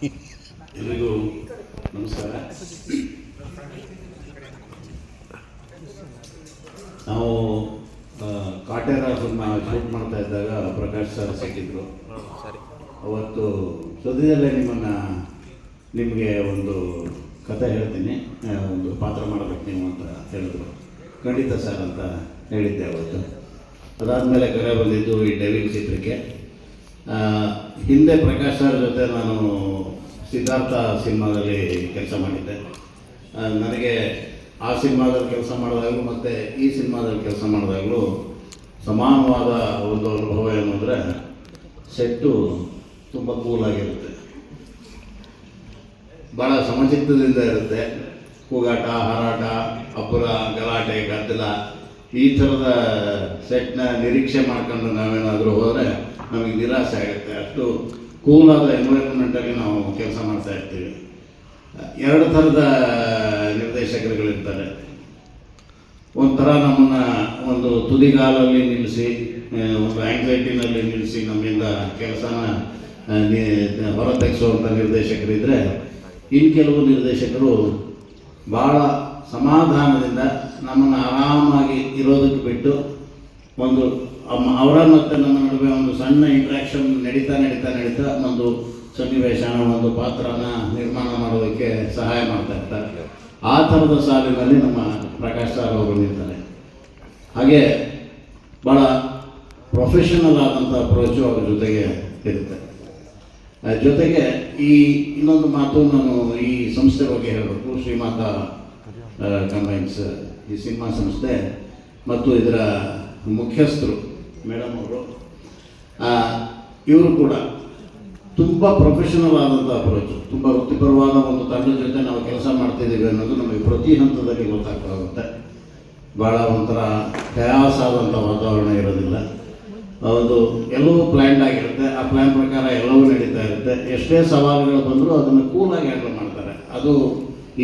ಎಲ್ರಿಗೂ ನಮಸ್ಕಾರ. ನಾವು ಕಾಟೇರ ಶೂಟ್ ಮಾಡ್ತಾ ಇದ್ದಾಗ ಪ್ರಕಾಶ್ ಸರ್ ಸಿಕ್ಕಿದ್ರು. ಅವತ್ತು ಸದ್ಯದಲ್ಲೇ ನಿಮ್ಮನ್ನು, ನಿಮಗೆ ಒಂದು ಕತೆ ಹೇಳ್ತೀನಿ. ಒಂದು ಪಾತ್ರ ಮಾಡಬೇಕು ನೀವು ಅಂತ ಹೇಳಿದ್ರು. ಖಂಡಿತ ಸರ್ ಅಂತ ಹೇಳಿದ್ದೆ ಅವತ್ತು. ಅದಾದಮೇಲೆ ಕರೆ ಬಂದಿದ್ದು ಈ ಡೈವಿಂಗ್ ಚಿತ್ರಕ್ಕೆ. ಹಿಂದೆ ಪ್ರಕಾಶ್ ಸರ್ ಜೊತೆ ನಾನು ಸಿದ್ಧಾರ್ಥ ಸಿನಿಮಾದಲ್ಲಿ ಕೆಲಸ ಮಾಡಿದ್ದೆ. ನನಗೆ ಆ ಸಿನಿಮಾದಲ್ಲಿ ಕೆಲಸ ಮಾಡಿದಾಗಲೂ ಮತ್ತು ಈ ಸಿನಿಮಾದಲ್ಲಿ ಕೆಲಸ ಮಾಡಿದಾಗಲೂ ಸಮಾನವಾದ ಒಂದು ಅನುಭವ ಏನು ಅಂದರೆ ಸೆಟ್ಟು ತುಂಬ ಕೂಲಾಗಿರುತ್ತೆ ಭಾಳ ಸಮಚಿತ್ತದಿಂದ ಇರುತ್ತೆ. ಕೂಗಾಟ, ಹಾರಾಟ ಅಬ್ಬರ ಗಲಾಟೆ, ಗದ್ದಲ ಈ ಥರದ ಸೆಟ್ನ ನಿರೀಕ್ಷೆ ಮಾಡ್ಕೊಂಡು ನಾವೇನಾದರೂ ಹೋದರೆ ನಮಗೆ ನಿರಾಸೆ ಆಗುತ್ತೆ. ಅಷ್ಟು ಕೂಲಾದ ಎನ್ವೈರನ್ಮೆಂಟಲ್ಲಿ ನಾವು ಕೆಲಸ ಮಾಡ್ತಾ ಇರ್ತೀವಿ. ಎರಡು ಥರದ ನಿರ್ದೇಶಕರುಗಳಿರ್ತಾರೆ. ಒಂಥರ ನಮ್ಮನ್ನು ಒಂದು ತುದಿಗಾಲಲ್ಲಿ ನಿಲ್ಲಿಸಿ ಒಂದು ಆಂಗ್ಸೈಟಿನಲ್ಲಿ ನಿಲ್ಲಿಸಿ ನಮ್ಮಿಂದ ಕೆಲಸನ ಹೊರತೆಗೆಸುವಂಥ ನಿರ್ದೇಶಕರಿದ್ದರೆ ಇನ್ನು ಕೆಲವು ನಿರ್ದೇಶಕರು ಭಾಳ ಸಮಾಧಾನದಿಂದ ನಮ್ಮನ್ನು ಆರಾಮಾಗಿ ಇರೋದಕ್ಕೆ ಬಿಟ್ಟು ಒಂದು ಅವರ ಮತ್ತು ನನ್ನ ನಡುವೆ ಒಂದು ಸಣ್ಣ ಇಂಟ್ರಾಕ್ಷನ್ ನಡೀತಾ ನಡೀತಾ ನಡೀತಾ ಒಂದು ಸನ್ನಿವೇಶನ, ಒಂದು ಪಾತ್ರನ ನಿರ್ಮಾಣ ಮಾಡೋದಕ್ಕೆ ಸಹಾಯ ಮಾಡ್ತಾ ಇರ್ತಾರೆ. ಆ ಥರದ ಸಾಲಿನಲ್ಲಿ ನಮ್ಮ ಪ್ರಕಾಶ್ ಸರ್ ಅವರು ಬಂದಿರ್ತಾರೆ. ಹಾಗೆ ಭಾಳ ಪ್ರೊಫೆಷನಲ್ ಆದಂಥ ಅಪ್ರೋಚು ಅವ್ರ ಜೊತೆಗೆ ಇರುತ್ತೆ. ಜೊತೆಗೆ ಈ ಇನ್ನೊಂದು ಮಾತು ನಾನು ಈ ಸಂಸ್ಥೆ ಬಗ್ಗೆ ಹೇಳಬೇಕು. ಶ್ರೀಮಾತ ಕಂಬೈನ್ಸ್, ಈ ಸಿನಿಮಾ ಸಂಸ್ಥೆ ಮತ್ತು ಇದರ ಮುಖ್ಯಸ್ಥರು. ಮೇಡಮ್ ಅವರು. ಇವರು ಕೂಡ ತುಂಬ ಪ್ರೊಫೆಷನಲ್ ಆದಂಥ ಅಪ್ರೋಚ್ ತುಂಬ ವೃತ್ತಿಪರವಾದ ಒಂದು ತಂಡದ ಜೊತೆ ನಾವು ಕೆಲಸ ಮಾಡ್ತಿದ್ದೀವಿ ಅನ್ನೋದು ನಮಗೆ ಪ್ರತಿ ಹಂತದಲ್ಲಿ ಗೊತ್ತಾಗ್ತಾ ಹೋಗುತ್ತೆ ಭಾಳ ಒಂಥರ ಕಯಾಸ್ ಆದಂಥ ವಾತಾವರಣ ಇರೋದಿಲ್ಲ. ಅದು ಎಲ್ಲವೂ ಪ್ಲ್ಯಾನ್ಡ್ ಆಗಿರುತ್ತೆ. ಆ ಪ್ಲ್ಯಾನ್ ಪ್ರಕಾರ ಎಲ್ಲವೂ ನಡೀತಾ ಇರುತ್ತೆ. ಎಷ್ಟೇ ಸವಾಲುಗಳು ಬಂದರೂ ಅದನ್ನು ಕೂಲಾಗಿ ಹ್ಯಾಂಡಲ್ ಮಾಡ್ತಾರೆ. ಅದು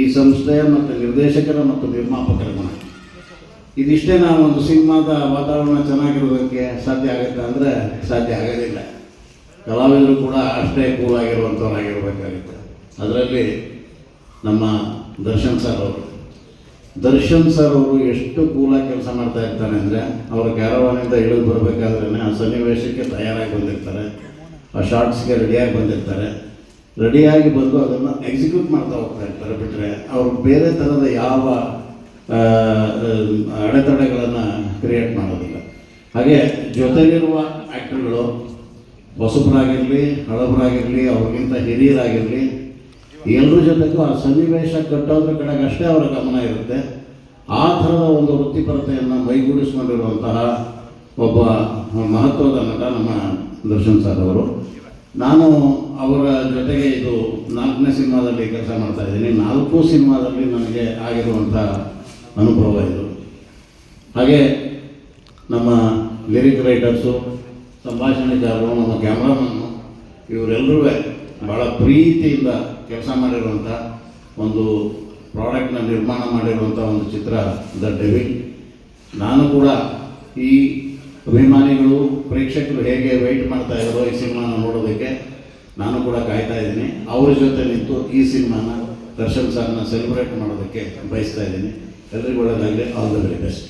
ಈ ಸಂಸ್ಥೆಯ ಮತ್ತು ನಿರ್ದೇಶಕರ ಮತ್ತು ನಿರ್ಮಾಪಕರ ಗುಣ. ಇದಿಷ್ಟೇ ನಾವು ಒಂದು ಸಿನಿಮಾದ ವಾತಾವರಣ ಚೆನ್ನಾಗಿರೋದಕ್ಕೆ ಸಾಧ್ಯ ಆಗುತ್ತೆ ಅಂದರೆ ಸಾಧ್ಯ ಆಗೋದಿಲ್ಲ. ಕಲಾವಿದರು ಕೂಡ ಅಷ್ಟೇ ಕೂಲಾಗಿರುವಂಥವ್ರಾಗಿರ್ಬೇಕಾಗುತ್ತೆ ಅದರಲ್ಲಿ ನಮ್ಮ ದರ್ಶನ್ ಸರ್ ಅವರು. ದರ್ಶನ್ ಸರ್ ಅವರು ಎಷ್ಟು ಕೂಲಾಗಿ ಕೆಲಸ ಮಾಡ್ತಾ ಇರ್ತಾರೆ ಅಂದರೆ ಅವರ ಕ್ಯಾರವಾನಿಂದ ಇಳಿದು ಬರಬೇಕಾದ್ರೆ ಆ ಸನ್ನಿವೇಶಕ್ಕೆ ತಯಾರಾಗಿ ಬಂದಿರ್ತಾರೆ. ಆ ಶಾರ್ಟ್ಸ್ಗೆ ರೆಡಿಯಾಗಿ ಬಂದಿರ್ತಾರೆ. ರೆಡಿಯಾಗಿ ಬಂದು ಅದನ್ನು ಎಕ್ಸಿಕ್ಯೂಟ್ ಮಾಡ್ತಾ ಹೋಗ್ತಾ ಇರ್ತಾರೆ ಬಿಟ್ಟರೆ ಅವರು ಬೇರೆ ಥರದ ಯಾವ ಅಡೆತಡೆಗಳನ್ನು ಕ್ರಿಯೇಟ್ ಮಾಡೋದಿಲ್ಲ. ಹಾಗೆ ಜೊತೆಗಿರುವ ಆ್ಯಕ್ಟರ್ಗಳು ಹೊಸಬರಾಗಿರಲಿ, ಹಳಬರಾಗಿರಲಿ, ಅವ್ರಿಗಿಂತ ಹಿರಿಯರಾಗಿರಲಿ ಎಲ್ಲರ ಜೊತೆಗೂ ಆ ಸನ್ನಿವೇಶ ಕಟ್ಟೋದ್ರ ಕಡೆಗೆ ಅಷ್ಟೇ ಅವರ ಗಮನ ಇರುತ್ತೆ. ಆ ಥರದ ಒಂದು ವೃತ್ತಿಪರತೆಯನ್ನು ಮೈಗೂಡಿಸ್ಕೊಂಡಿರುವಂತಹ ಒಬ್ಬ ಮಹತ್ವದ ನಟ ನಮ್ಮ ದರ್ಶನ್ ಸರ್ ಅವರು. ನಾನು ಅವರ ಜೊತೆಗೆ ಇದು ನಾಲ್ಕನೇ ಸಿನಿಮಾದಲ್ಲಿ ಕೆಲಸ ಮಾಡ್ತಾ ಇದ್ದೀನಿ. ನಾಲ್ಕು ಸಿನಿಮಾದಲ್ಲಿ ನನಗೆ ಆಗಿರುವಂಥ ಅನುಭವ ಇದು. ಹಾಗೆ ನಮ್ಮ ಲಿರಿಕ್ ರೈಟರ್ಸು ಸಂಭಾಷಣೆಗಾರರು ನಮ್ಮ ಕ್ಯಾಮ್ರಾಮನ್ನು ಇವರೆಲ್ಲರೂ ಭಾಳ ಪ್ರೀತಿಯಿಂದ ಕೆಲಸ ಮಾಡಿರುವಂಥ ಒಂದು ಪ್ರಾಡಕ್ಟ್ನ ನಿರ್ಮಾಣ ಮಾಡಿರುವಂಥ ಒಂದು ಚಿತ್ರ ದ ಡೆವಿಲ್. ನಾನು ಕೂಡ ಈ ಅಭಿಮಾನಿಗಳು, ಪ್ರೇಕ್ಷಕರು ಹೇಗೆ ವೆಯ್ಟ್ ಮಾಡ್ತಾ ಇದ್ದಾರೋ ಈ ಸಿನಿಮಾನ ನೋಡೋದಕ್ಕೆ ನಾನು ಕೂಡ ಕಾಯ್ತಾ ಇದ್ದೀನಿ. ಅವ್ರ ಜೊತೆ ನಿಂತು ಈ ಸಿನಿಮಾನ ದರ್ಶನ್ ಸರ್ನ ಸೆಲೆಬ್ರೇಟ್ ಮಾಡೋದಕ್ಕೆ ಬಯಸ್ತಾ ಇದ್ದೀನಿ. ಎಲ್ರಿಗೂ ಒಳ್ಳೆಯದಾಗಲಿ ಆಲ್ ದ ವೆರಿ ಬೆಸ್ಟ್